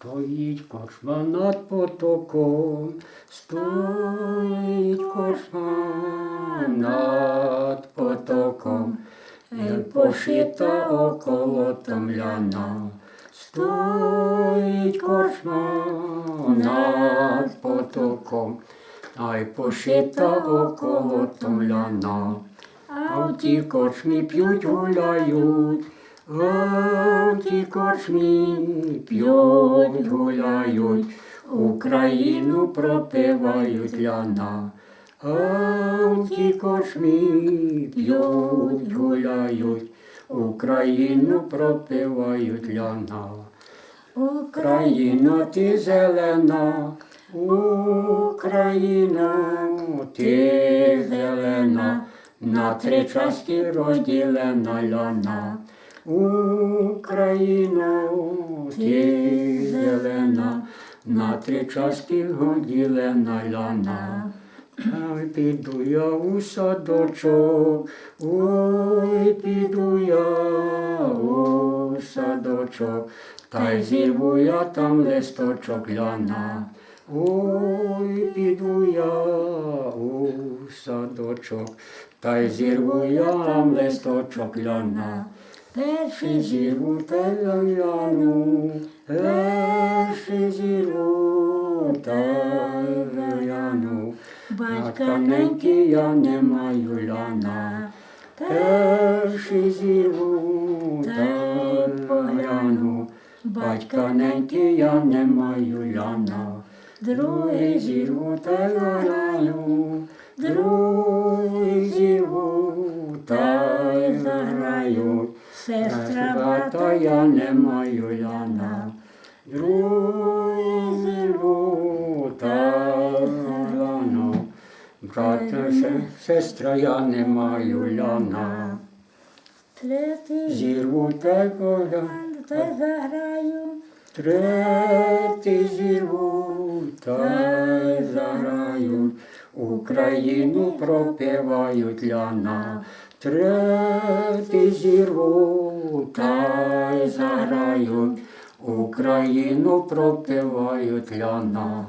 Стоїть корчма над потоком, стоїть корчма над потоком, пошита около томляна. Стоїть корчма над потоком, а й пошита около томляна. А в тій корчмі п'ють гуляють, в тій корчмі п'ють гуляють, Україну пропивають ляна. В тій корчмі п'ють гуляють, Україну пропивають ляна. Україно, ти зелена, Україно, ти зелена, на три часті розділена ляна. Україно, ти зелена, на три часті розділена ляна. Ой, піду я у садочок, ой, піду я у садочок, та й зірву я там листочок ляна. Ой, піду я у садочок, та й зірву я там листочок ляна. Перший зірву та й ляну, перший зірву та й ляну. Батька неньки я не маю ляна, перший зірву та погляну. Батька неньки я не маю ляна, другий зірву та заграю, другий зірву та заграю. Сестра брата я не маю ляна, другий зірву та й. Брата, сестра я не маю Третій зірву погляну. та й заграю, Третій зірву та й заграють, Україну пропивають ляна. Трети зірву та й заграють, Україну пропивають ляна.